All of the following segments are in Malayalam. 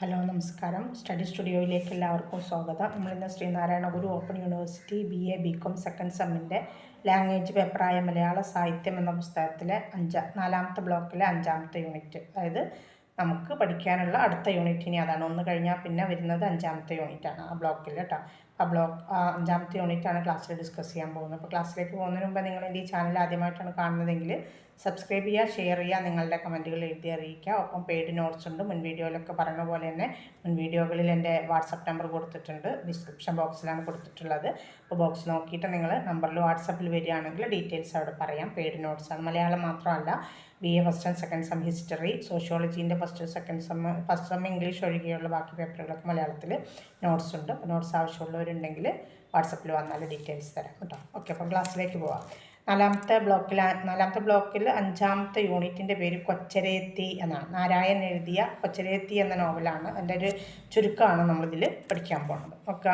ഹലോ നമസ്കാരം. സ്റ്റഡി സ്റ്റുഡിയോയിലേക്ക് എല്ലാവർക്കും സ്വാഗതം. നമ്മളിന്ന് Sreenarayana Guru open university B A B com second സെമ്മിന്റെ language പേപ്പറായ മലയാള സാഹിത്യം എന്ന പുസ്തകത്തിലെ അഞ്ചാം നാലാമത്തെ ബ്ലോക്കിലെ അഞ്ചാമത്തെ യൂണിറ്റ്. അതായത് നമുക്ക് പഠിക്കാനുള്ള അടുത്ത യൂണിറ്റ് ഇനി അതാണ്. ഒന്ന് കഴിഞ്ഞാൽ പിന്നെ വരുന്നത് അഞ്ചാമത്തെ യൂണിറ്റാണ് ആ ബ്ലോക്കിൽ കേട്ടോ. ആ ബ്ലോക്ക് അഞ്ചാമത്തെ യൂണിറ്റാണ് ക്ലാസ്സിൽ ഡിസ്കസ് ചെയ്യാൻ പോകുന്നത്. അപ്പോൾ ക്ലാസ്സിലേക്ക് പോകുന്നതിന് മുമ്പ് നിങ്ങൾ എന്റെ ഈ ചാനൽ ആദ്യമായിട്ടാണ് കാണുന്നതെങ്കിൽ സബ്സ്ക്രൈബ് ചെയ്യുക ഷെയർ ചെയ്യുക നിങ്ങളുടെ കമന്റുകൾ എഴുതി അറിയിക്കുക. ഒപ്പം പെയ്ഡ് നോട്ട്സ് ഉണ്ട്. മുൻ വീഡിയോയിലൊക്കെ പറഞ്ഞ പോലെ തന്നെ മുൻ വീഡിയോകളിൽ എന്റെ വാട്സപ്പ് നമ്പർ കൊടുത്തിട്ടുണ്ട്. ഡിസ്ക്രിപ്ഷൻ ബോക്സിലാണ് കൊടുത്തിട്ടുള്ളത്. അപ്പോൾ ബോക്സ് നോക്കിയിട്ട് നിങ്ങൾ നമ്പറിൽ വാട്സപ്പിൽ വരികയാണെങ്കിൽ ഡീറ്റെയിൽസ് അവിടെ പറയാം. പെയ്ഡ് ആണ്. മലയാളം മാത്രമല്ല B A first and second sem history സോഷ്യോളജീന്റെ first second sem first sem English ഒഴികെയുള്ള ബാക്കി പേപ്പറുകളൊക്കെ മലയാളത്തിൽ നോട്ട്സ് ഉണ്ട്. അപ്പോൾ നോട്ട്സ് ആവശ്യമുള്ളവരുണ്ടെങ്കിൽ വാട്സപ്പിൽ വന്നാൽ ഡീറ്റെയിൽസ് തരാം കേട്ടോ. ഓക്കെ അപ്പോൾ ക്ലാസ്സിലേക്ക് പോവാം. നാലാമത്തെ ബ്ലോക്കിൽ നാലാമത്തെ ബ്ലോക്കിൽ അഞ്ചാമത്തെ യൂണിറ്റിന്റെ പേര് കൊച്ചരേത്തി എന്നാണ്. നാരായൺ എഴുതിയ കൊച്ചരേത്തി എന്ന നോവലാണ് അതിന്റെ ഒരു ചുരുക്കമാണ് നമ്മളിതിൽ പഠിക്കാൻ പോകുന്നത് ഓക്കെ.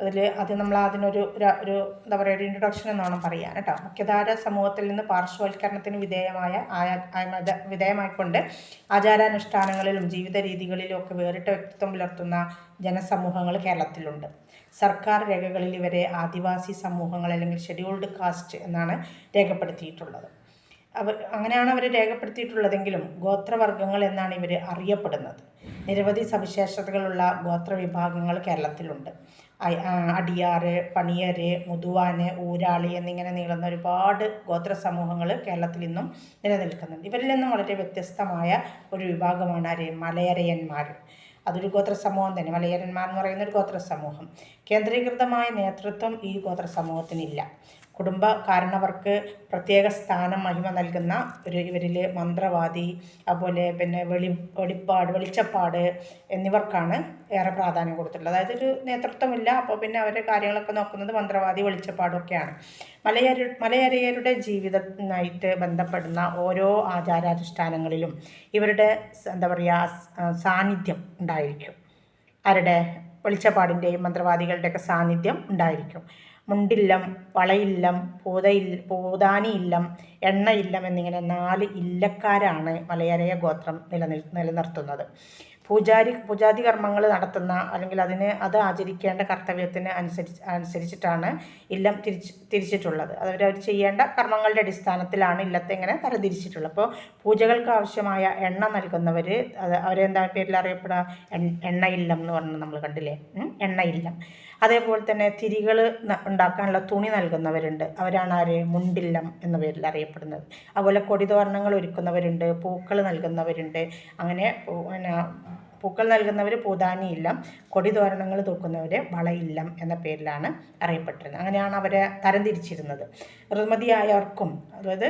അതിൽ അത് നമ്മൾ അതിനൊരു ഒരു- എന്താ പറയുക ഒരു ഇൻട്രൊഡക്ഷൻ എന്നാണ് പറയാൻ കേട്ടോ. മുഖ്യധാര സമൂഹത്തിൽ നിന്ന് പാർശ്വവൽക്കരണത്തിന് വിധേയമായ വിധേയമായിക്കൊണ്ട് ആചാരാനുഷ്ഠാനങ്ങളിലും ജീവിത രീതികളിലും ഒക്കെ വേറിട്ട വ്യക്തിത്വം പുലർത്തുന്ന ജനസമൂഹങ്ങൾ കേരളത്തിലുണ്ട്. സർക്കാർ രേഖകളിൽ ഇവരെ ആദിവാസി സമൂഹങ്ങൾ അല്ലെങ്കിൽ ഷെഡ്യൂൾഡ് കാസ്റ്റ് എന്നാണ് രേഖപ്പെടുത്തിയിട്ടുള്ളത്. അവർ അങ്ങനെയാണ് അവർ രേഖപ്പെടുത്തിയിട്ടുള്ളതെങ്കിലും ഗോത്രവർഗങ്ങൾ എന്നാണ് ഇവർ അറിയപ്പെടുന്നത്. നിരവധി സവിശേഷതകളുള്ള ഗോത്രവിഭാഗങ്ങൾ കേരളത്തിലുണ്ട്. അടിയാർ പണിയര് മുതുവാന് ഊരാളി എന്നിങ്ങനെ നീളുന്ന ഒരുപാട് ഗോത്ര സമൂഹങ്ങൾ കേരളത്തിൽ ഇന്നും നിലനിൽക്കുന്നുണ്ട്. ഇവരിൽ നിന്നും വളരെ വ്യത്യസ്തമായ ഒരു വിഭാഗമാണ് ആര് മലയരയന്മാർ അതൊരു ഗോത്ര സമൂഹം തന്നെ. മലയരന്മാർ എന്ന് പറയുന്ന ഒരു ഗോത്ര സമൂഹം കേന്ദ്രീകൃതമായ നേതൃത്വം ഈ ഗോത്ര സമൂഹത്തിനില്ല കുടുംബ കാരണവർക്ക് പ്രത്യേക സ്ഥാനം മഹിമ നൽകുന്ന ഒരു ഇവരിൽ മന്ത്രവാദി അതുപോലെ പിന്നെ വെളി വെളിപ്പാട് വെളിച്ചപ്പാട് എന്നിവർക്കാണ് ഏറെ പ്രാധാന്യം കൊടുത്തിട്ടുള്ളത്. അതായത് ഒരു നേതൃത്വമില്ല അപ്പോൾ പിന്നെ അവരുടെ കാര്യങ്ങളൊക്കെ നോക്കുന്നത് മന്ത്രവാദി വെളിച്ചപ്പാടൊക്കെയാണ്. മലയര മലയരയരുടെ ജീവിതത്തിനായിട്ട് ബന്ധപ്പെടുന്ന ഓരോ ആചാരാനുഷ്ഠാനങ്ങളിലും ഇവരുടെ എന്താ പറയുക സാന്നിധ്യം ഉണ്ടായിരിക്കും. ആരുടെ? വെളിച്ചപ്പാടിന്റെയും മന്ത്രവാദികളുടെയൊക്കെ സാന്നിധ്യം ഉണ്ടായിരിക്കും. മുണ്ടില്ലം വളയില്ലം പൂതയിൽ പൂതാനിയില്ലം എണ്ണയില്ലം എന്നിങ്ങനെ നാല് ഇല്ലക്കാരാണ് മലയരയ ഗോത്രം നിലനിൽ നിലനിർത്തുന്നത്. പൂജാരി പൂജാതി കർമ്മങ്ങൾ നടത്തുന്ന അല്ലെങ്കിൽ അതിന് അത് ആചരിക്കേണ്ട കർത്തവ്യത്തിന് അനുസരിച്ച് അനുസരിച്ചിട്ടാണ് ഇല്ലം തിരിച്ച് തിരിച്ചിട്ടുള്ളത്. അതവർ അവർ ചെയ്യേണ്ട കർമ്മങ്ങളുടെ അടിസ്ഥാനത്തിലാണ് ഇല്ലത്തെ ഇങ്ങനെ തരംതിരിച്ചിട്ടുള്ളത്. അപ്പോൾ പൂജകൾക്ക് ആവശ്യമായ എണ്ണ നൽകുന്നവർ അത് അവരെന്താ പേരിൽ അറിയപ്പെടുക എണ്ണ ഇല്ലം എന്ന് പറഞ്ഞ് നമ്മൾ കണ്ടില്ലേ? എണ്ണ ഇല്ലം അതേപോലെ തന്നെ തിരികൾ ഉണ്ടാക്കാനുള്ള തുണി നൽകുന്നവരുണ്ട്. അവരാണ് ആര്? മുണ്ടില്ലം എന്ന പേരിൽ അറിയപ്പെടുന്നത്. അതുപോലെ കൊടിതോരണങ്ങൾ ഒരുക്കുന്നവരുണ്ട് പൂക്കൾ നൽകുന്നവരുണ്ട്. അങ്ങനെ പിന്നെ പൂക്കൾ നൽകുന്നവർ പൂതാനി ഇല്ലം കൊടിതോരണങ്ങൾ തൂക്കുന്നവർ വളയില്ലം എന്ന പേരിലാണ് അറിയപ്പെട്ടിരുന്നത്. അങ്ങനെയാണ് അവരെ തരംതിരിച്ചിരുന്നത്. ഋതുമതിയായവർക്കും അതായത്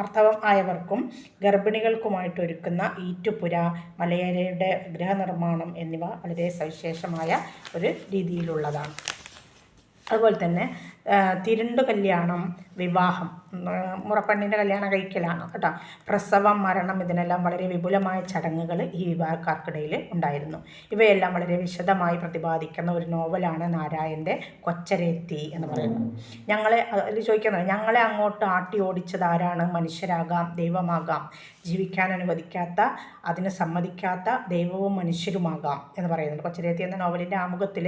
അർത്ഥവം ആയവർക്കും ഗർഭിണികൾക്കുമായിട്ട് ഒരുക്കുന്ന ഈറ്റുപുര മലയരയുടെ ഗൃഹനിർമ്മാണം എന്നിവ വളരെ സവിശേഷമായ ഒരു രീതിയിലുള്ളതാണ്. അതുപോലെ തന്നെ തിരുണ്ടു കല്യാണം വിവാഹം. മുറപ്പെണ്ണിന്റെ കല്യാണം കഴിക്കലാണ് കേട്ടോ. പ്രസവം മരണം ഇതിനെല്ലാം വളരെ വിപുലമായ ചടങ്ങുകൾ ഈ വിവാഹക്കാർക്കിടയിൽ ഉണ്ടായിരുന്നു. ഇവയെല്ലാം വളരെ വിശദമായി പ്രതിപാദിക്കുന്ന ഒരു നോവലാണ് നാരായന്റെ കൊച്ചരേത്തി എന്ന് പറയുന്നത്. ഞങ്ങളെ അതിൽ ചോദിക്കുന്നത് ഞങ്ങളെ അങ്ങോട്ട് ആട്ടി ഓടിച്ചത് ആരാണ്? മനുഷ്യരാകാം ദൈവമാകാം. ജീവിക്കാൻ അനുവദിക്കാത്ത അതിന് സമ്മതിക്കാത്ത ദൈവവും മനുഷ്യരുമാകാം എന്ന് പറയുന്നുണ്ട് കൊച്ചരേത്തി എന്ന നോവലിന്റെ ആമുഖത്തിൽ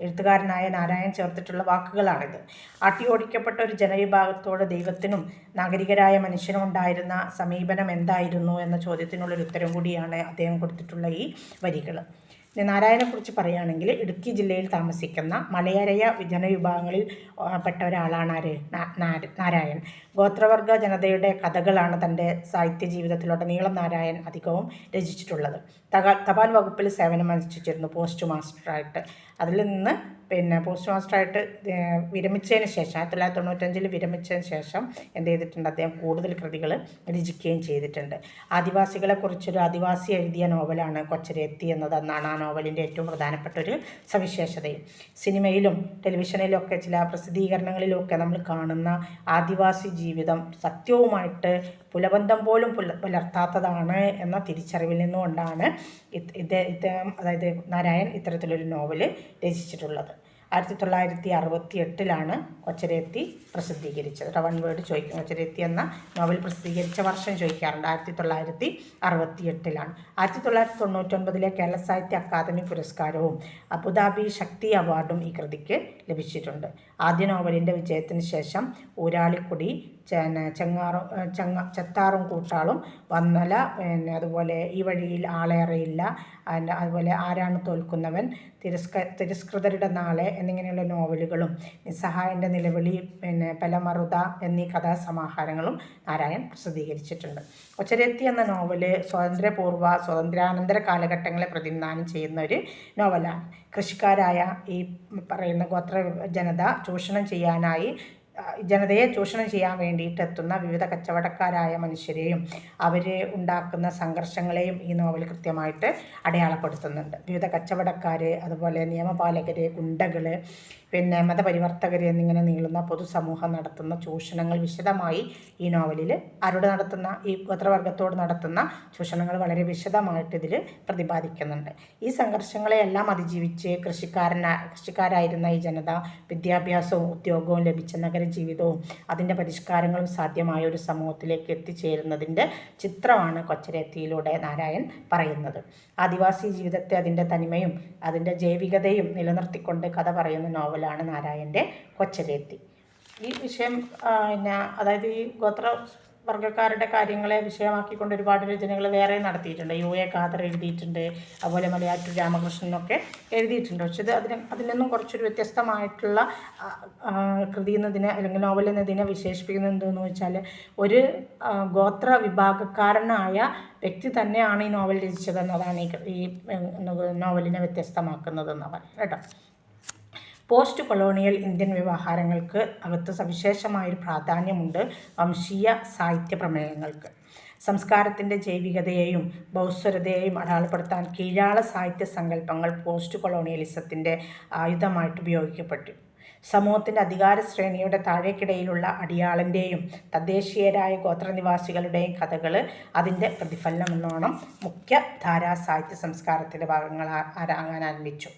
എഴുത്തുകാരനായ നാരായൺ ചേർത്തിട്ടുള്ള വാക്കുകളാണിത്. ആട്ടി ഓടിക്കപ്പെട്ട ഒരു ജനവിഭാഗത്തോട് ദൈവത്തിനും നാഗരികരായ മനുഷ്യനും ഉണ്ടായിരുന്ന സമീപനം എന്തായിരുന്നു എന്ന ചോദ്യത്തിനുള്ളൊരു ഉത്തരം കൂടിയാണ് അദ്ദേഹം കൊടുത്തിട്ടുള്ള ഈ വരികൾ ഇനി നാരായണെക്കുറിച്ച് പറയുകയാണെങ്കിൽ ഇടുക്കി ജില്ലയിൽ താമസിക്കുന്ന മലയരയ ജനവിഭാഗങ്ങളിൽ പെട്ട ഒരാളാണ് ആര്? നാരായൺ. ഗോത്രവർഗ ജനതയുടെ കഥകളാണ് തന്റെ സാഹിത്യ ജീവിതത്തിലുടനീളം നാരായൺ അധികവും രചിച്ചിട്ടുള്ളത്. തപാൽ വകുപ്പിൽ സേവനം അനുഷ്ഠിച്ചിരുന്നു പോസ്റ്റ് മാസ്റ്ററായിട്ട്. അതിൽ നിന്ന് പിന്നെ പോസ്റ്റ് മാസ്റ്ററായിട്ട് വിരമിച്ചതിന് ശേഷം ആയിരത്തി തൊള്ളായിരത്തി തൊണ്ണൂറ്റഞ്ചിൽ വിരമിച്ചതിന് ശേഷം എന്ത് ചെയ്തിട്ടുണ്ട്? അദ്ദേഹം കൂടുതൽ കൃതികൾ രചിക്കുകയും ചെയ്തിട്ടുണ്ട്. ആദിവാസികളെക്കുറിച്ചൊരു ആദിവാസി എഴുതിയ നോവലാണ് കൊച്ചരേത്തി എന്നത് എന്നാണ് ആ നോവലിന്റെ ഏറ്റവും പ്രധാനപ്പെട്ട ഒരു സവിശേഷതയും. സിനിമയിലും ടെലിവിഷനിലും ഒക്കെ ചില പ്രസിദ്ധീകരണങ്ങളിലും ഒക്കെ നമ്മൾ കാണുന്ന ആദിവാസി ജീവിതം സത്യവുമായിട്ട് പുലബന്ധം പോലും പുല പുലർത്താത്തതാണ് എന്ന തിരിച്ചറിവിൽ നിന്നുകൊണ്ടാണ് ഇദ്ദേഹം അതായത് നാരായൺ ഇത്തരത്തിലൊരു നോവൽ രചിച്ചിട്ടുള്ളത്. ആയിരത്തി തൊള്ളായിരത്തി അറുപത്തി എട്ടിലാണ് കൊച്ചരേത്തി പ്രസിദ്ധീകരിച്ചത്. റവൺ വൺ വേർഡ് ചോദിക്കും കൊച്ചരേത്തി എന്ന നോവൽ പ്രസിദ്ധീകരിച്ച വർഷം ചോദിക്കാറുണ്ട്. ആയിരത്തി തൊള്ളായിരത്തി അറുപത്തി എട്ടിലാണ് ആയിരത്തി തൊള്ളായിരത്തി തൊണ്ണൂറ്റൊൻപതിലെ കേരള സാഹിത്യ അക്കാദമി പുരസ്കാരവും അബുദാബി ശക്തി അവാർഡും ഈ കൃതിക്ക് ലഭിച്ചിട്ടുണ്ട്. ആദ്യ നോവലിന്റെ വിജയത്തിന് ശേഷം ഊരാളിക്കുടി ചെങ്ങാറും ചെങ്ങ ചെത്താറും കൂട്ടാളും വന്നല പിന്നെ അതുപോലെ ഈ വഴിയിൽ ആളേറെയില്ല അതുപോലെ ആരാണ് തോൽക്കുന്നവൻ തിരസ്ക തിരസ്കൃതരുടെ നാളെ എന്നിങ്ങനെയുള്ള നോവലുകളും നിസ്സഹായന്റെ നിലവിളി പിന്നെ പലമറുത എന്നീ കഥാസമാഹാരങ്ങളും നാരായൺ പ്രസിദ്ധീകരിച്ചിട്ടുണ്ട്. ഒച്ചരത്തി എന്ന നോവൽ സ്വാതന്ത്ര്യപൂർവ സ്വാതന്ത്ര്യാനന്തര കാലഘട്ടങ്ങളെ പ്രതിനിധാനം ചെയ്യുന്ന ഒരു നോവലാണ്. കൃഷിക്കാരായ ഈ പറയുന്ന ഗോത്ര ജനത ചൂഷണം ചെയ്യാനായി ജനതയെ ചൂഷണം ചെയ്യാൻ വേണ്ടിയിട്ട് എത്തുന്ന വിവിധ കച്ചവടക്കാരായ മനുഷ്യരെയും അവർ ഉണ്ടാക്കുന്ന സംഘർഷങ്ങളെയും ഈ നോവൽ കൃത്യമായിട്ട് അടയാളപ്പെടുത്തുന്നുണ്ട്. വിവിധ കച്ചവടക്കാർ അതുപോലെ നിയമപാലകർ ഗുണ്ടകൾ പിന്നെ മതപരിവർത്തകർ എന്നിങ്ങനെ നീളുന്ന പൊതുസമൂഹം നടത്തുന്ന ചൂഷണങ്ങൾ വിശദമായി ഈ നോവലിൽ ആരോട് നടത്തുന്ന ഈ ഗോത്രവർഗത്തോട് നടത്തുന്ന ചൂഷണങ്ങൾ വളരെ വിശദമായിട്ട് ഇതിൽ പ്രതിപാദിക്കുന്നുണ്ട്. ഈ സംഘർഷങ്ങളെയെല്ലാം അതിജീവിച്ച് കൃഷിക്കാരന കൃഷിക്കാരായിരുന്ന ഈ ജനത വിദ്യാഭ്യാസവും ഉദ്യോഗവും ലഭിച്ച നഗരജീവിതവും അതിന്റെ പരിഷ്കാരങ്ങളും സാധ്യമായ ഒരു സമൂഹത്തിലേക്ക് എത്തിച്ചേരുന്നതിന്റെ ചിത്രമാണ് കൊച്ചരത്തിയിലൂടെ നാരായൺ പറയുന്നത്. ആദിവാസി ജീവിതത്തെ അതിന്റെ തനിമയും അതിന്റെ ജൈവികതയും നിലനിർത്തിക്കൊണ്ട് കഥ പറയുന്ന നോവലാണ് നാരായണന്റെ കൊച്ചരത്തി. ഈ വിഷയം പിന്നെ അതായത് ഈ ഗോത്ര വർഗക്കാരുടെ കാര്യങ്ങളെ വിഷയമാക്കിക്കൊണ്ട് ഒരുപാട് രചനകൾ വേറെ നടത്തിയിട്ടുണ്ട്. യു എ ഖാദർ എഴുതിയിട്ടുണ്ട്. അതുപോലെ മലയാറ്റൂർ രാമകൃഷ്ണനൊക്കെ എഴുതിയിട്ടുണ്ട്. പക്ഷെ ഇത് അതിന് അതിൽ നിന്നും കുറച്ചൊരു വ്യത്യസ്തമായിട്ടുള്ള കൃതി എന്നതിനെ അല്ലെങ്കിൽ നോവൽ എന്നതിനെ വിശേഷിപ്പിക്കുന്നത് എന്തെന്ന് വെച്ചാൽ ഒരു ഗോത്ര വിഭാഗക്കാരനായ വ്യക്തി തന്നെയാണ് ഈ നോവൽ രചിച്ചതെന്നതാണ് ഈ നോവലിനെ വ്യത്യസ്തമാക്കുന്നതെന്ന് പറയാം കേട്ടോ. പോസ്റ്റ് കൊളോണിയൽ ഇന്ത്യൻ വ്യവഹാരങ്ങൾക്ക് അകത്ത് സവിശേഷമായൊരു പ്രാധാന്യമുണ്ട് വംശീയ സാഹിത്യ പ്രമേയങ്ങൾക്ക്. സംസ്കാരത്തിന്റെ ജൈവികതയെയും ബൗസ്വരതയെയും അടയാളപ്പെടുത്താൻ കീഴാള സാഹിത്യ സങ്കല്പങ്ങൾ പോസ്റ്റ് കൊളോണിയലിസത്തിന്റെ ആയുധമായിട്ട് ഉപയോഗിക്കപ്പെട്ടു. സമൂഹത്തിന്റെ അധികാര ശ്രേണിയുടെ താഴേക്കിടയിലുള്ള അടിയാളന്റെയും തദ്ദേശീയരായ ഗോത്രനിവാസികളുടെയും കഥകൾ അതിന്റെ പ്രതിഫലനമെന്നോണം മുഖ്യധാരാ സാഹിത്യ സംസ്കാരത്തിന്റെ ഭാഗങ്ങൾ ആരാങ്ങാൻ ആരംഭിച്ചു.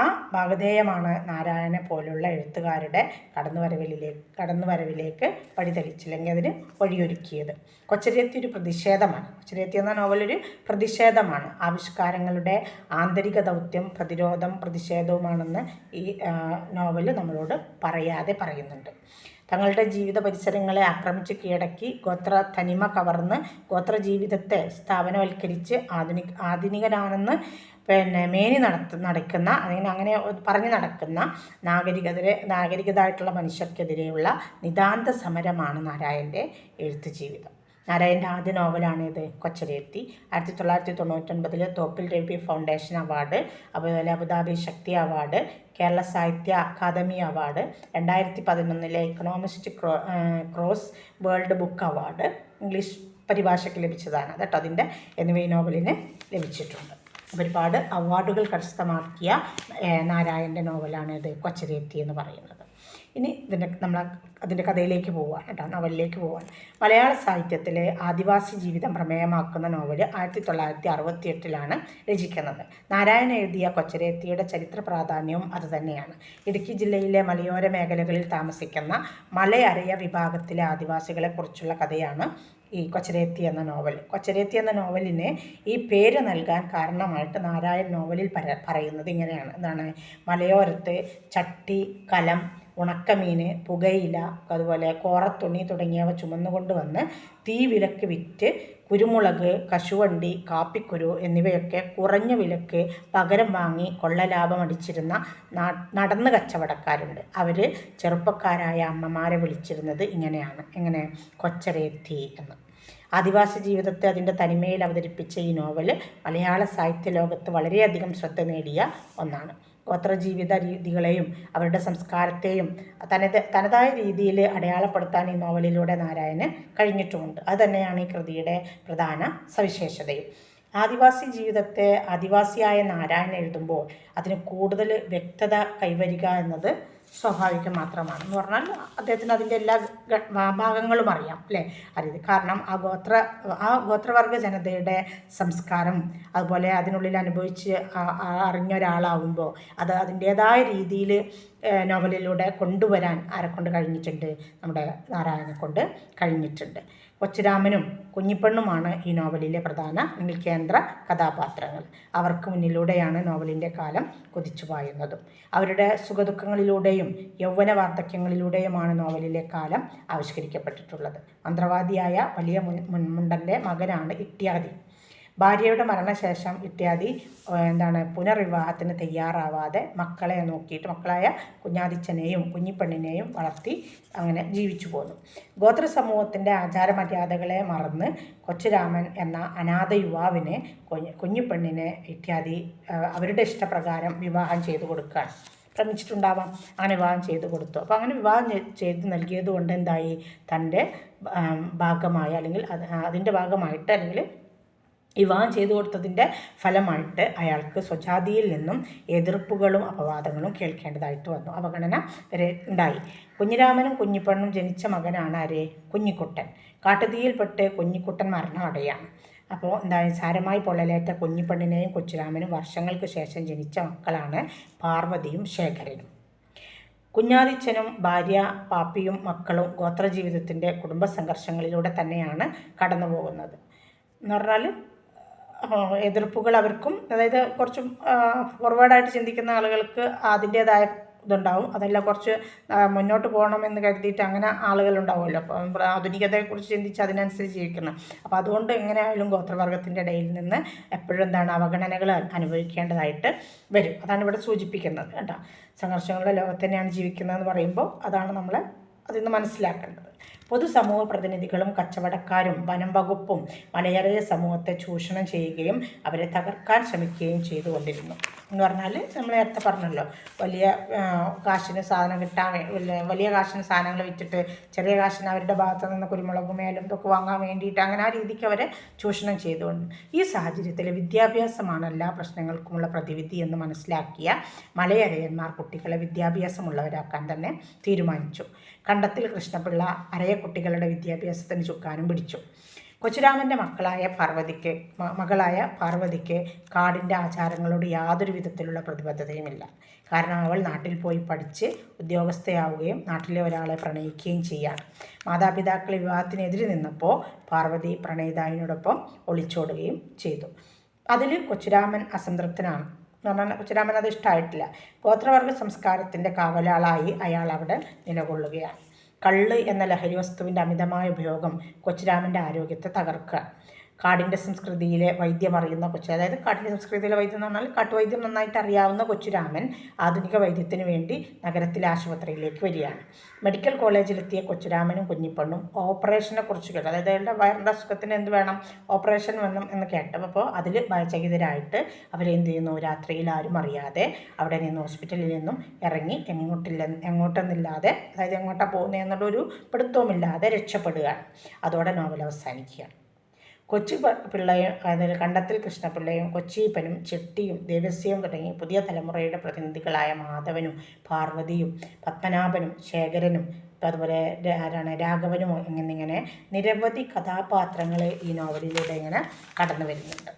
ആ ഭാഗധേയമാണ് നാരായണനെ പോലുള്ള എഴുത്തുകാരുടെ കടന്നുവരവിലേക്ക് കടന്നുവരവിലേക്ക് വഴിതെളിച്ചില്ലെങ്കിൽ അതിന് വഴിയൊരുക്കിയത്. കൊച്ചരേത്തി ഒരു പ്രതിഷേധമാണ്. കൊച്ചരേത്തി എന്ന നോവലൊരു പ്രതിഷേധമാണ്. ആവിഷ്കാരങ്ങളുടെ ആന്തരിക ദൗത്യം പ്രതിരോധം പ്രതിഷേധവുമാണെന്ന് ഈ നോവൽ നമ്മളോട് പറയാതെ പറയുന്നുണ്ട്. തങ്ങളുടെ ജീവിത പരിസരങ്ങളെ ആക്രമിച്ച് കീഴടക്കി ഗോത്ര തനിമ കവർന്ന് ഗോത്ര ജീവിതത്തെ സ്ഥാപനവൽക്കരിച്ച് ആധുനിക ആധുനികരാണെന്ന് പിന്നെ മേനി നടത്ത നടക്കുന്ന അല്ലെങ്കിൽ അങ്ങനെ പറഞ്ഞു നടക്കുന്ന നാഗരികതരെ നാഗരികതായിട്ടുള്ള മനുഷ്യർക്കെതിരെയുള്ള നിതാന്ത സമരമാണ് നാരായന്റെ എഴുത്ത് ജീവിതം നാരായണന്റെ ആദ്യ നോവലാണ് ഇത് കൊച്ചരേത്തി. ആയിരത്തി തൊള്ളായിരത്തി തൊണ്ണൂറ്റൊൻപതിൽ തോപ്പിൽ രവി ഫൗണ്ടേഷൻ അവാർഡ് അതുപോലെ Abu Dhabi Sakthi award Kerala Sahitya Akademi award രണ്ടായിരത്തി പതിനൊന്നിലെ economist cro crossword book award English പരിഭാഷയ്ക്ക് ലഭിച്ചതാണ് കേട്ടോ അതിന്റെ എന്നിവ ഈ നോവലിന് ലഭിച്ചിട്ടുണ്ട്. ഒരുപാട് അവാർഡുകൾ കരസ്ഥമാക്കിയ നാരായണന്റെ നോവലാണ് ഇത് കൊച്ചരേത്തി എന്ന് പറയുന്നത്. ഇനി ഇതിന്റെ നമ്മൾ അതിന്റെ കഥയിലേക്ക് പോവുകയാണ് കേട്ടോ നോവലിലേക്ക് പോവുകയാണ് മലയാള സാഹിത്യത്തിലെ ആദിവാസി ജീവിതം പ്രമേയമാക്കുന്ന നോവൽ ആയിരത്തി തൊള്ളായിരത്തി അറുപത്തി എട്ടിലാണ് രചിക്കുന്നത്. നാരായണ എഴുതിയ കൊച്ചരേത്തിയുടെ ചരിത്ര പ്രാധാന്യവും അതുതന്നെയാണ് ഇടുക്കി ജില്ലയിലെ മലയോര മേഖലകളിൽ താമസിക്കുന്ന മലയരയ വിഭാഗത്തിലെ ആദിവാസികളെക്കുറിച്ചുള്ള കഥയാണ് ഈ കൊച്ചരേത്തി എന്ന നോവൽ. കൊച്ചരേത്തി എന്ന നോവലിന് ഈ പേര് നൽകാൻ കാരണമായിട്ട് നാരായൺ നോവലിൽ പറയുന്നത് ഇങ്ങനെയാണ്. എന്താണ്? മലയോരത്ത് ചട്ടി കലം ഉണക്കമീൻ പുകയില അതുപോലെ കോറത്തുണി തുടങ്ങിയവ ചുമന്നുകൊണ്ട് വന്ന് തീ വിലക്ക് വിറ്റ് കുരുമുളക് കശുവണ്ടി കാപ്പിക്കുരു എന്നിവയൊക്കെ കുറഞ്ഞ വിലക്ക് പകരം വാങ്ങി കൊള്ളലാഭം അടിച്ചിരുന്ന നടന്ന് കച്ചവടക്കാരുണ്ട്. അവർ ചെറുപ്പക്കാരായ അമ്മമാരെ വിളിച്ചിരുന്നത് ഇങ്ങനെയാണ്. എങ്ങനെ? കൊച്ചരേത്തി എന്ന്. ആദിവാസി ജീവിതത്തെ അതിന്റെ തനിമയിൽ അവതരിപ്പിച്ച ഈ നോവൽ മലയാള സാഹിത്യ ലോകത്ത് വളരെയധികം ശ്രദ്ധ നേടിയ ഒന്നാണ്. ഗോത്രജീവിത രീതികളെയും അവരുടെ സംസ്കാരത്തെയും തനത് തനതായ രീതിയിൽ അടയാളപ്പെടുത്താൻ ഈ നോവലിലൂടെ നാരായണന് കഴിഞ്ഞിട്ടുമുണ്ട്. അതുതന്നെയാണ് ഈ കൃതിയുടെ പ്രധാന സവിശേഷതയും. ആദിവാസി ജീവിതത്തെ ആദിവാസിയായ നാരായണൻ എഴുതുമ്പോൾ അതിന് കൂടുതൽ വ്യക്തത കൈവരിക എന്നത് സ്വാഭാവികം മാത്രമാണ് എന്ന് പറഞ്ഞാൽ അദ്ദേഹത്തിന് അതിന്റെ എല്ലാ ഭാഗങ്ങളും അറിയാം അല്ലേ? അറിയത് കാരണം ആ ഗോത്ര ആ ഗോത്രവർഗ ജനതയുടെ സംസ്കാരം അതുപോലെ അതിനുള്ളിൽ അനുഭവിച്ച് അറിഞ്ഞ ഒരാളാവുമ്പോൾ അത് അതിന്റേതായ രീതിയിൽ നോവലിലൂടെ കൊണ്ടുവരാൻ ആരെക്കൊണ്ട് കൊണ്ട് കഴിഞ്ഞിട്ടുണ്ട്? നമ്മുടെ നാരായണനെ കൊണ്ട് കഴിഞ്ഞിട്ടുണ്ട്. കൊച്ചുരാമനും കുഞ്ഞിപ്പെണ്ണുമാണ് ഈ നോവലിലെ പ്രധാന കേന്ദ്ര കഥാപാത്രങ്ങൾ. അവർക്ക് മുന്നിലൂടെയാണ് നോവലിന്റെ കാലം കുതിച്ചു പായുന്നതും. അവരുടെ സുഖദുഃഖങ്ങളിലൂടെയും യൗവന വാർദ്ധക്യങ്ങളിലൂടെയുമാണ് നോവലിലെ കാലം ആവിഷ്കരിക്കപ്പെട്ടിട്ടുള്ളത്. മന്ത്രവാദിയായ വലിയ മുൻ- മുൻമുണ്ടന്റെ മകനാണ് ഇത്യാദി ഭാര്യയുടെ മരണശേഷം ഇത്യാദി എന്താണ് പുനർവിവാഹത്തിന് തയ്യാറാവാതെ മക്കളെ നോക്കിയിട്ട് മക്കളായ കുഞ്ഞാദിച്ചനെയും കുഞ്ഞിപ്പെണ്ണിനെയും വളർത്തി അങ്ങനെ ജീവിച്ചു പോന്നു. ഗോത്ര സമൂഹത്തിന്റെ ആചാരമര്യാദകളെ മറന്ന് കൊച്ചുരാമൻ എന്ന അനാഥ യുവാവിനെ കുഞ്ഞ് കുഞ്ഞിപ്പെണ്ണിനെ ഇത്യാദി അവരുടെ ഇഷ്ടപ്രകാരം വിവാഹം ചെയ്തു കൊടുക്കുകയാണ്. ശ്രമിച്ചിട്ടുണ്ടാവാം അങ്ങനെ വിവാഹം ചെയ്ത് കൊടുത്തു. അപ്പോൾ അങ്ങനെ വിവാഹം ചെയ്ത് നൽകിയത് കൊണ്ട് എന്തായി? തന്റെ ഭാഗമായി അല്ലെങ്കിൽ അത് അതിന്റെ ഭാഗമായിട്ട് അല്ലെങ്കിൽ വിവാഹം ചെയ്തു കൊടുത്തതിന്റെ ഫലമായിട്ട് അയാൾക്ക് സ്വജാതിയിൽ നിന്നും എതിർപ്പുകളും അപവാദങ്ങളും കേൾക്കേണ്ടതായിട്ട് വന്നു. അവഗണന വരെ ഉണ്ടായി. കുഞ്ഞിരാമനും കുഞ്ഞിപ്പെണ്ണും ജനിച്ച മകനാണ് ആരെ? കുഞ്ഞിക്കുട്ടൻ. കാട്ടുതീയിൽപ്പെട്ട് കുഞ്ഞിക്കുട്ടൻ മരണമടയാണ്. അപ്പോൾ എന്താ സാരമായി പൊള്ളലേറ്റ കുഞ്ഞിപ്പെണ്ണിനെയും കൊച്ചുരാമനും വർഷങ്ങൾക്ക് ശേഷം ജനിച്ച മക്കളാണ് പാർവതിയും ശേഖരനും. കുഞ്ഞാദിച്ചനും ഭാര്യ പാപ്പിയും മക്കളും ഗോത്രജീവിതത്തിന്റെ കുടുംബ സംഘർഷങ്ങളിലൂടെ തന്നെയാണ് കടന്നു പോകുന്നത് എന്ന് പറഞ്ഞാൽ എതിർപ്പുകൾ അവർക്കും അതായത് കുറച്ച് ഫോർവേഡായിട്ട് ചിന്തിക്കുന്ന ആളുകൾക്ക് അതിന്റേതായ ഇതുണ്ടാവും. അതല്ല കുറച്ച് മുന്നോട്ട് പോകണം എന്ന് കരുതിയിട്ട് അങ്ങനെ ആളുകളുണ്ടാവുമല്ലോ. അപ്പോൾ ആധുനികതയെക്കുറിച്ച് ചിന്തിച്ച് അതിനനുസരിച്ച് ജീവിക്കണം. അപ്പോൾ അതുകൊണ്ട് എങ്ങനെയായാലും ഗോത്രവർഗത്തിന്റെ ഇടയിൽ നിന്ന് എപ്പോഴും എന്താണ് അവഗണനകൾ അനുഭവിക്കേണ്ടതായിട്ട് വരും. അതാണ് ഇവിടെ സൂചിപ്പിക്കുന്നത് കേട്ടോ. സംഘർഷങ്ങളുടെ ലോകത്ത് തന്നെയാണ് ജീവിക്കുന്നതെന്ന് പറയുമ്പോൾ അതാണ് നമ്മൾ അതിൽ നിന്ന് മനസ്സിലാക്കേണ്ടത്. പൊതുസമൂഹ പ്രതിനിധികളും കച്ചവടക്കാരും വനം വകുപ്പും മലയാളിയ സമൂഹത്തെ ചൂഷണം ചെയ്യുകയും അവരെ തകർക്കാൻ ശ്രമിക്കുകയും ചെയ്തുകൊണ്ടിരുന്നു. എന്ന് പറഞ്ഞാൽ നമ്മൾ നേരത്തെ പറഞ്ഞല്ലോ വലിയ കാശിന് സാധനം കിട്ടാൻ വലിയ കാശിന് സാധനങ്ങൾ വിറ്റിട്ട് ചെറിയ കാശിന് അവരുടെ ഭാഗത്തു നിന്ന് കുരുമുളകും മേലും ഇതൊക്കെ വാങ്ങാൻ വേണ്ടിയിട്ട് അങ്ങനെ ആ രീതിക്ക് അവരെ ചൂഷണം ചെയ്തുകൊണ്ട്. ഈ സാഹചര്യത്തിൽ വിദ്യാഭ്യാസമാണ് എല്ലാ പ്രശ്നങ്ങൾക്കുമുള്ള പ്രതിവിധി എന്ന് മനസ്സിലാക്കിയ മലയരയന്മാർ കുട്ടികളെ വിദ്യാഭ്യാസമുള്ളവരാക്കാൻ തന്നെ തീരുമാനിച്ചു. കണ്ടത്തിൽ കൃഷ്ണപിള്ള അരയക്കുട്ടികളുടെ വിദ്യാഭ്യാസത്തിന് ചുക്കാനും പിടിച്ചു. കൊച്ചുരാമന്റെ മക്കളായ പാർവതിക്ക് മകളായ പാർവതിക്ക് കാടിന്റെ ആചാരങ്ങളോട് യാതൊരു വിധത്തിലുള്ള പ്രതിബദ്ധതയുമില്ല. കാരണം അവൾ നാട്ടിൽ പോയി പഠിച്ച് ഉദ്യോഗസ്ഥയാവുകയും നാട്ടിലെ ഒരാളെ പ്രണയിക്കുകയും ചെയ്യാണ് മാതാപിതാക്കൾ വിവാഹത്തിനെതിരെ നിന്നപ്പോൾ പാർവതി പ്രണയിതാവിനോടൊപ്പം ഒളിച്ചോടുകയും ചെയ്തു. അതിൽ കൊച്ചുരാമൻ അസംതൃപ്തനാണ്. എന്ന് പറഞ്ഞാൽ കൊച്ചുരാമൻ അത് ഇഷ്ടമായിട്ടില്ല ഗോത്രവർഗ സംസ്കാരത്തിന്റെ കാവലാളായി അയാൾ അവിടെ നിലകൊള്ളുകയാണ്. കള്ള് എന്ന ലഹരി വസ്തുവിന്റെ അമിതമായ ഉപയോഗം കൊച്ചുരാമന്റെ ആരോഗ്യത്തെ തകർക്കുക. കാടിന്റെ സംസ്കൃതിയിലെ വൈദ്യം അറിയുന്ന കൊച്ചു അതായത് കാടിന്റെ സംസ്കൃതിയിലെ വൈദ്യം എന്ന് പറഞ്ഞാൽ കാട്ടുവൈദ്യം നന്നായിട്ട് അറിയാവുന്ന കൊച്ചുരാമൻ ആധുനിക വൈദ്യത്തിന് വേണ്ടി നഗരത്തിലെ ആശുപത്രിയിലേക്ക് വരികയാണ്. മെഡിക്കൽ കോളേജിലെത്തിയ കൊച്ചുരാമനും കുഞ്ഞിപ്പണ്ണും ഓപ്പറേഷനെ കുറിച്ച് കേട്ടു. അതായത് അയാളുടെ വയറിന്റെ അസുഖത്തിന് എന്ത് വേണം? ഓപ്പറേഷൻ വേണം എന്ന് കേട്ടു അപ്പോൾ അതിൽ ഭയചകിതരായിട്ട് അവരെന്ത് ചെയ്യുന്നു? രാത്രിയിൽ ആരും അറിയാതെ അവിടെ നിന്ന് ഹോസ്പിറ്റലിൽ നിന്നും ഇറങ്ങി എങ്ങോട്ടില്ല എങ്ങോട്ടെന്നില്ലാതെ അതായത് എങ്ങോട്ടാണ് പോകുന്നത് എന്നുള്ളൊരു പിടുത്തവുമില്ലാതെ രക്ഷപ്പെടുകയാണ്. അതോടെ നോവൽ അവസാനിക്കുകയാണ്. കൊച്ചു പിള്ളയും കണ്ടത്തിൽ കൃഷ്ണപിള്ളയും കൊച്ചിപ്പനും ചെട്ടിയും ദേവസ്യവും തുടങ്ങി പുതിയ തലമുറയുടെ പ്രതിനിധികളായ മാധവനും പാർവതിയും പത്മനാഭനും ശേഖരനും അതുപോലെ ആരാണ് രാഘവനും എന്നിങ്ങനെ നിരവധി കഥാപാത്രങ്ങൾ ഈ നോവലിലൂടെ ഇങ്ങനെ കടന്നു വരുന്നുണ്ട്.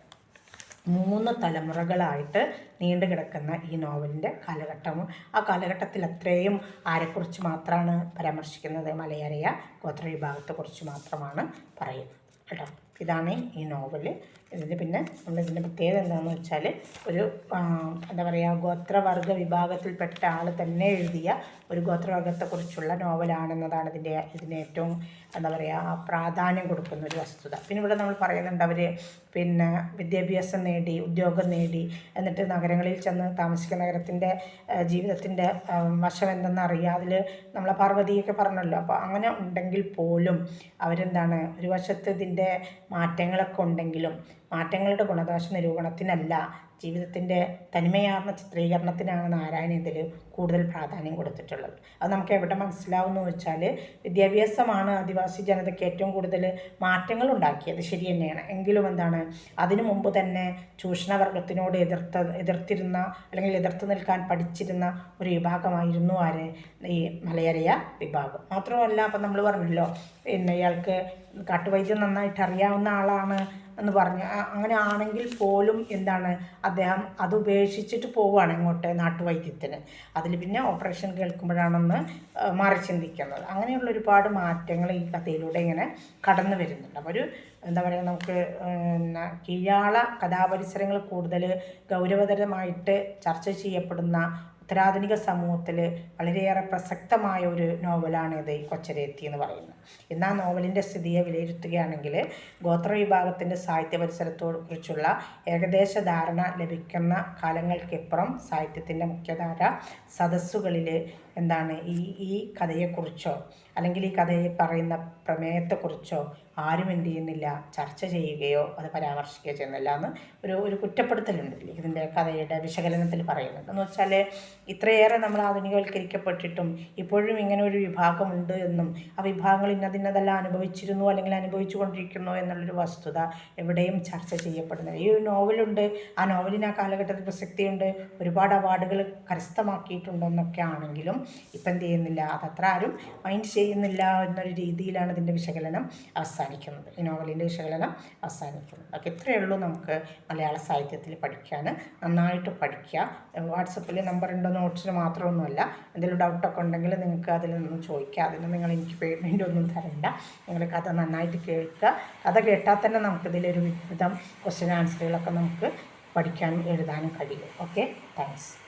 മൂന്ന് തലമുറകളായിട്ട് നീണ്ടു കിടക്കുന്ന ഈ നോവലിന്റെ കാലഘട്ടം. ആ കാലഘട്ടത്തിൽ അത്രയും ആരെക്കുറിച്ച് മാത്രമാണ് പരാമർശിക്കുന്നത്? മലയാളിയ ഗോത്ര വിഭാഗത്തെക്കുറിച്ച് മാത്രമാണ് പറയുന്നത്. കേട്ടോ. ഇതാണ് ഈ നോവൽ ഇതിൽ പിന്നെ നമ്മളിതിന്റെ പ്രത്യേകത എന്താണെന്ന് വെച്ചാൽ ഒരു എന്താ പറയുക ഗോത്രവർഗ വിഭാഗത്തിൽപ്പെട്ട ആൾ തന്നെ എഴുതിയ ഒരു ഗോത്രവർഗത്തെക്കുറിച്ചുള്ള നോവലാണെന്നതാണ് ഇതിന്റെ ഇതിന് ഏറ്റവും എന്താ പറയുക പ്രാധാന്യം കൊടുക്കുന്ന ഒരു വസ്തുത. പിന്നെ ഇവിടെ നമ്മൾ പറയുന്നുണ്ട് അവർ പിന്നെ വിദ്യാഭ്യാസം നേടി ഉദ്യോഗം നേടി എന്നിട്ട് നഗരങ്ങളിൽ ചെന്ന് താമസിക്കുന്ന നഗരത്തിന്റെ ജീവിതത്തിന്റെ വശം എന്തെന്ന് അറിയാം അതിൽ നമ്മളെ പാർവതിയൊക്കെ പറഞ്ഞല്ലോ. അപ്പോൾ അങ്ങനെ ഉണ്ടെങ്കിൽ പോലും അവരെന്താണ് ഒരു വശത്ത് ഇതിന്റെ മാറ്റങ്ങളൊക്കെ ഉണ്ടെങ്കിലും മാറ്റങ്ങളുടെ ഗുണദോഷ നിരൂപണത്തിനല്ല ജീവിതത്തിന്റെ തനിമയാർന്ന ചിത്രീകരണത്തിനാണ് നാരായണീയത്തിൽ കൂടുതൽ പ്രാധാന്യം കൊടുത്തിട്ടുള്ളത്. അത് നമുക്ക് എവിടെ മനസ്സിലാവുമെന്ന് വെച്ചാൽ വിദ്യാഭ്യാസമാണ് ആദിവാസി ജനതയ്ക്ക് ഏറ്റവും കൂടുതൽ മാറ്റങ്ങൾ ഉണ്ടാക്കിയത്. ശരി തന്നെയാണ്. എങ്കിലും എന്താണ്? അതിനു മുമ്പ് തന്നെ ചൂഷണവർഗത്തിനോട് എതിർത്ത എതിർത്തിരുന്ന അല്ലെങ്കിൽ എതിർത്ത് നിൽക്കാൻ പഠിച്ചിരുന്ന ഒരു വിഭാഗമായിരുന്നു ആര്? ഈ മലയരയ വിഭാഗം. മാത്രമല്ല അപ്പം നമ്മൾ പറഞ്ഞല്ലോ പിന്നെ ഇയാൾക്ക് കാട്ടുവൈദ്യം നന്നായിട്ട് അറിയാവുന്ന ആളാണ് എന്ന് പറഞ്ഞു. അങ്ങനെ ആണെങ്കിൽ പോലും എന്താണ് അദ്ദേഹം അത് ഉപേക്ഷിച്ചിട്ട് പോവുകയാണ് ഇങ്ങോട്ട് നാട്ടുവൈദ്യത്തിന്. അതിൽ പിന്നെ ഓപ്പറേഷൻ കേൾക്കുമ്പോഴാണെന്ന് മാറി ചിന്തിക്കുന്നത്. അങ്ങനെയുള്ള ഒരുപാട് മാറ്റങ്ങൾ ഈ കഥയിലൂടെ ഇങ്ങനെ കടന്നു വരുന്നുണ്ട്. അപ്പോൾ ഒരു എന്താ പറയുക നമുക്ക് പിന്നെ കീഴാള കഥാപരിസരങ്ങൾ കൂടുതൽ ഗൗരവതരമായിട്ട് ചർച്ച ചെയ്യപ്പെടുന്ന ഉത്തരാധുനിക സമൂഹത്തിൽ വളരെയേറെ പ്രസക്തമായ ഒരു നോവലാണ് ഇത് കൊച്ചരേത്തി എന്ന് പറയുന്നത്. ഇന്ന് ആ നോവലിന്റെ സ്ഥിതിയെ വിലയിരുത്തുകയാണെങ്കിൽ ഗോത്ര വിഭാഗത്തിന്റെ സാഹിത്യ പരിസരത്തോട് കുറിച്ചുള്ള ഏകദേശ ധാരണ ലഭിക്കുന്ന കാലങ്ങൾക്കിപ്പുറം സാഹിത്യത്തിന്റെ മുഖ്യധാര സദസ്സുകളിൽ എന്താണ് ഈ ഈ കഥയെക്കുറിച്ചോ അല്ലെങ്കിൽ ഈ കഥയെ പറയുന്ന പ്രമേയത്തെക്കുറിച്ചോ ആരും എന്ത് ചെയ്യുന്നില്ല ചർച്ച ചെയ്യുകയോ അത് പരാമർശിക്കുകയോ ചെയ്യുന്നില്ല എന്ന് ഒരു ഒരു കുറ്റപ്പെടുത്തലുണ്ട്. ഇതിന്റെ കഥയുടെ വിശകലനത്തിൽ പറയുന്നുണ്ട്. എന്ന് വെച്ചാൽ ഇത്രയേറെ നമ്മൾ ആധുനികവൽക്കരിക്കപ്പെട്ടിട്ടും ഇപ്പോഴും ഇങ്ങനെ ഒരു വിഭാഗമുണ്ട് എന്നും ആ വിഭാഗങ്ങൾ ഇന്നതിന്നതെല്ലാം അനുഭവിച്ചിരുന്നു അല്ലെങ്കിൽ അനുഭവിച്ചു കൊണ്ടിരിക്കുന്നു എന്നുള്ളൊരു വസ്തുത എവിടെയും ചർച്ച ചെയ്യപ്പെടുന്നില്ല. ഈ ഒരു നോവലുണ്ട്. ആ നോവലിന് ആ കാലഘട്ടത്തിൽ പ്രസക്തിയുണ്ട്. ഒരുപാട് അവാർഡുകൾ കരസ്ഥമാക്കിയിട്ടുണ്ടെന്നൊക്കെ ആണെങ്കിലും ഇപ്പം എന്ത് ചെയ്യുന്നില്ല അതത്ര ആരും മൈൻഡ് ചെയ്യുന്നില്ല എന്നൊരു രീതിയിലാണ് ഇതിന്റെ വിശകലനം അവസാനിക്കുന്നത്. ഈ നോവലിന്റെ വിശകലനം അവസാനിക്കുന്നത് അപ്പോൾ ഇത്രയേ ഉള്ളൂ നമുക്ക് മലയാള സാഹിത്യത്തിൽ പഠിക്കാൻ. നന്നായിട്ട് പഠിക്കുക. വാട്സപ്പിൽ നമ്പർ ഉണ്ടോ നോട്ട്സിന് മാത്രമൊന്നുമല്ല. എന്തെങ്കിലും ഡൗട്ടൊക്കെ ഉണ്ടെങ്കിൽ നിങ്ങൾക്ക് അതിൽ നിന്ന് ചോദിക്കുക അതിന് നിങ്ങൾ എനിക്ക് പേയ്മെന്റ് ഒന്നും തരണ്ട. നിങ്ങൾ കഥ നന്നായിട്ട് കേൾക്കുക. കഥ കേട്ടാൽ തന്നെ നമുക്കിതിലൊരു വിധം ക്വസ്റ്റ്യൻ ആൻസറുകളൊക്കെ നമുക്ക് പഠിക്കാനും എഴുതാനും കഴിയും. Okay thanks